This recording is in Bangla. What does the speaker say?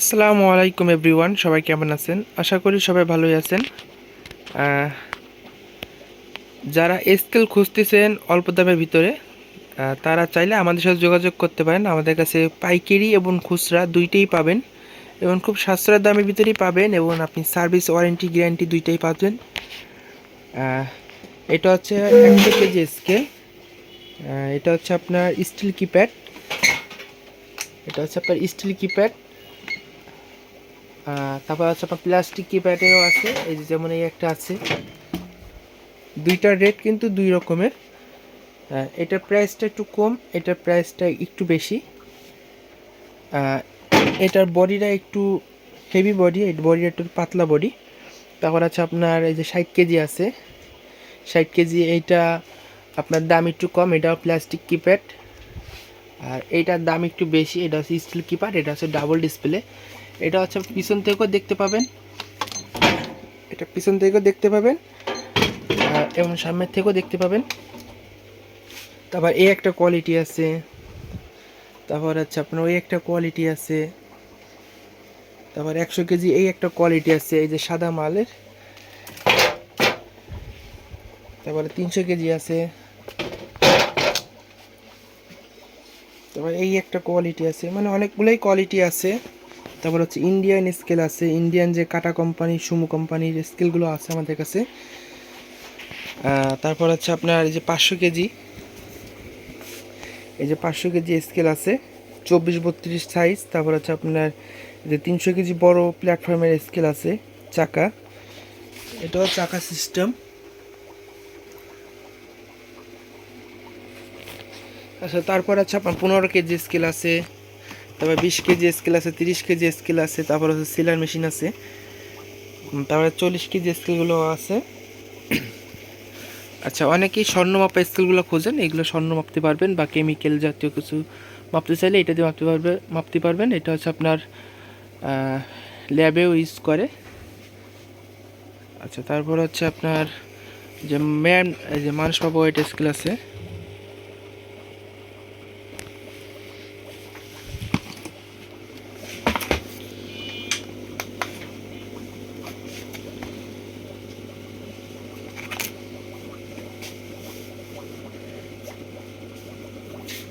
আসসালামু আলাইকুম এভরিওয়ান, সবাই কেমন আছেন? আশা করি সবাই ভালোই আছেন। যারা স্কেল খুঁজতেছেন অল্প দামের ভিতরে তারা চাইলে আমাদের সাথে যোগাযোগ করতে পারেন। আমাদের কাছে পাইকারি এবং খুচরা দুইটাই পাবেন এবং খুব সাশ্রয়ের দামের ভিতরেই পাবেন এবং আপনি সার্ভিস ওয়ারেন্টি গ্যারান্টি দুইটাই পাবেন। এটা হচ্ছে একশো কেজি স্কেল। এটা হচ্ছে আপনার স্টিল কিপ্যাড। এটা হচ্ছে আপনার স্টিল কিপ্যাড। তারপর হচ্ছে আপনার প্লাস্টিক কিপ্যাডেও আছে, এই যে যেমন এই একটা আছে। দুইটার রেট কিন্তু দুই রকমের। এটার প্রাইসটা একটু কম, এটার প্রাইসটা একটু বেশি। এটার বডিটা একটু হেভি বডি এই বডিটা একটু পাতলা বডি তারপর আছে আপনার এই যে ষাট কেজি আছে। ষাট কেজি, এইটা আপনার দাম একটু কম, এটাও প্লাস্টিক কিপ্যাড আর এইটার দাম একটু বেশি, এটা হচ্ছে স্টিল কিপ্যাড এটা হচ্ছে ডাবল ডিসপ্লে এটা হচ্ছে পিছন থেকেও দেখতে পাবেন। এটা পিছন থেকেও দেখতে পাবেন এবং সামনের থেকেও দেখতে পাবেন। তারপর এই একটা কোয়ালিটি আছে, তারপর হচ্ছে আপনার ওই একটা কোয়ালিটি আছে, তারপর একশো কেজি এই একটা কোয়ালিটি আছে, এই যে সাদা মালের। তারপরে তিনশো কেজি আছে। তারপর এই একটা কোয়ালিটি আছে মানে অনেকগুলোই কোয়ালিটি আছে। তারপর হচ্ছে ইন্ডিয়ান স্কেল আছে ইন্ডিয়ান যে কাটা কোম্পানি সুমু কোম্পানির স্কেলগুলো আছে আমাদের কাছে। তারপর হচ্ছে আপনার এই যে পাঁচশো কেজি, এই যে পাঁচশো কেজি স্কেল আছে, চব্বিশ বত্রিশ সাইজ তারপর হচ্ছে আপনার যে তিনশো কেজি বড় প্ল্যাটফর্মের স্কেল আছে, চাকা। এটাও চাকা সিস্টেম আচ্ছা তারপর আছে আপনার পনেরো কেজি স্কেল আছে তারপর বিশ কেজি স্কেল আছে, তিরিশ কেজি স্কেল আছে, তারপর হচ্ছে সিলার মেশিন আছে। তারপরে চল্লিশ কেজি স্কেলগুলো আছে। আচ্ছা অনেকেই স্বর্ণ মাপা স্কেলগুলো খোঁজেন, এগুলো স্বর্ণ মাপতে পারবেন বা কেমিক্যাল জাতীয় কিছু মাপতে চাইলে এটা দিয়ে মাপতে পারবে, মাপতে পারবেন। এটা হচ্ছে আপনার ল্যাবেও ইউজ করে। আচ্ছা তারপর হচ্ছে আপনার যে ম্যান যে মানুষ পাবো ওয়েট স্কেল আছে।